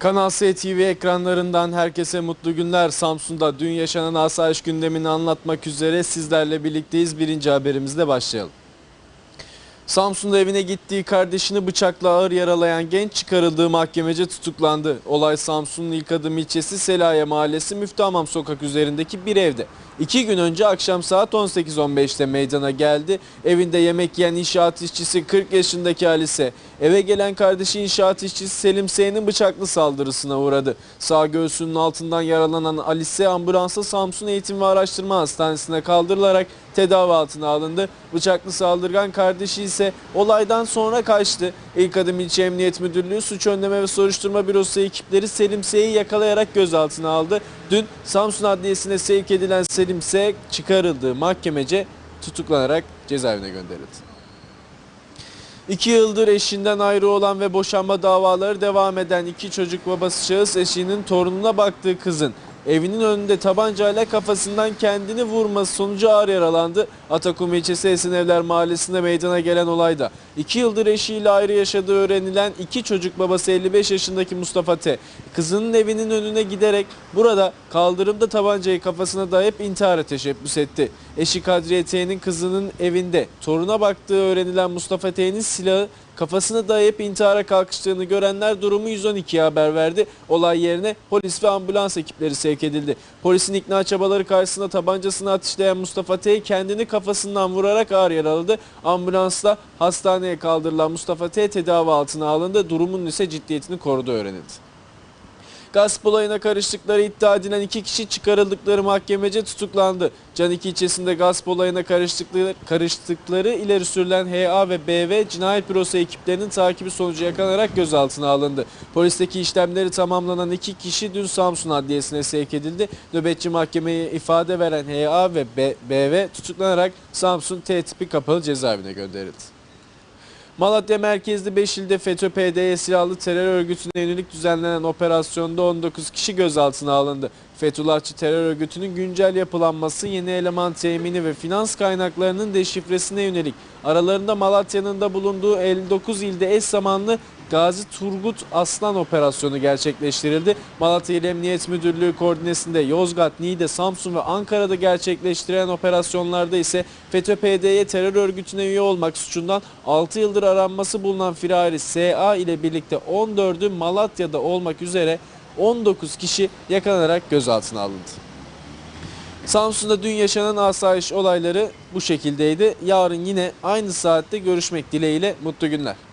Kanal S TV ekranlarından herkese mutlu günler. Samsun'da dün yaşanan asayiş gündemini anlatmak üzere sizlerle birlikteyiz. Birinci haberimizle başlayalım. Samsun'da evine gittiği kardeşini bıçakla ağır yaralayan genç çıkarıldığı mahkemece tutuklandı. Olay Samsun'un ilk adım ilçesi Selaye Mahallesi Müftühamam Sokak üzerindeki bir evde. İki gün önce akşam saat 18.15'te meydana geldi. Evinde yemek yiyen inşaat işçisi 40 yaşındaki Alice, eve gelen kardeşi inşaat işçisi Selim S'nin bıçaklı saldırısına uğradı. Sağ göğsünün altından yaralanan Alice ambulansa Samsun Eğitim ve Araştırma Hastanesi'ne kaldırılarak tedavi altına alındı. Bıçaklı saldırgan kardeşi ise olaydan sonra kaçtı. İlk adım İlçe Emniyet Müdürlüğü Suç Önleme ve Soruşturma Bürosu ekipleri Selim S'yi yakalayarak gözaltına aldı. Dün Samsun Adliyesi'ne sevk edilen Selim S çıkarıldığı mahkemece tutuklanarak cezaevine gönderildi. İki yıldır eşinden ayrı olan ve boşanma davaları devam eden iki çocuk babası şahıs eşinin torununa baktığı kızın evinin önünde tabancayla kafasından kendini vurması sonucu ağır yaralandı. Atakum ilçesi Esenevler mahallesinde meydana gelen olayda iki yıldır eşiyle ayrı yaşadığı öğrenilen iki çocuk babası 55 yaşındaki Mustafa T. Kızının evinin önüne giderek burada kaldırımda tabancayı kafasına dayayıp intihara teşebbüs etti. Eşi Kadriye T'nin kızının evinde toruna baktığı öğrenilen Mustafa T'nin silahı kafasına dayayıp intihara kalkıştığını görenler durumu 112'ye haber verdi. Olay yerine polis ve ambulans ekipleri sevk edildi. Polisin ikna çabaları karşısında tabancasını ateşleyen Mustafa T kendini kafasından vurarak ağır yaraladı. Ambulansla hastaneye kaldırılan Mustafa T tedavi altına alındı. Durumun ise ciddiyetini koruduğu öğrenildi. Gasp olayına karıştıkları iddia edilen iki kişi çıkarıldıkları mahkemece tutuklandı. Canik ilçesinde gasp olayına karıştıkları, karıştıkları ileri sürülen HA ve BV cinayet bürosu ekiplerinin takibi sonucu yakalanarak gözaltına alındı. Polisteki işlemleri tamamlanan iki kişi dün Samsun Adliyesi'ne sevk edildi. Nöbetçi mahkemeye ifade veren HA ve BV tutuklanarak Samsun T tipi kapalı cezaevine gönderildi. Malatya merkezli 5 ilde FETÖ-PDY silahlı terör örgütüne yönelik düzenlenen operasyonda 19 kişi gözaltına alındı. Fethullahçı terör örgütünün güncel yapılanması, yeni eleman temini ve finans kaynaklarının deşifresine yönelik aralarında Malatya'nın da bulunduğu 59 ilde eş zamanlı Gazi Turgut Aslan operasyonu gerçekleştirildi. Malatya İl Emniyet Müdürlüğü koordinesinde Yozgat, Niğde, Samsun ve Ankara'da gerçekleştirilen operasyonlarda ise FETÖ-PDY terör örgütüne üye olmak suçundan 6 yıldır aranması bulunan firari SA ile birlikte 14'ü Malatya'da olmak üzere 19 kişi yakalanarak gözaltına alındı. Samsun'da dün yaşanan asayiş olayları bu şekildeydi. Yarın yine aynı saatte görüşmek dileğiyle mutlu günler.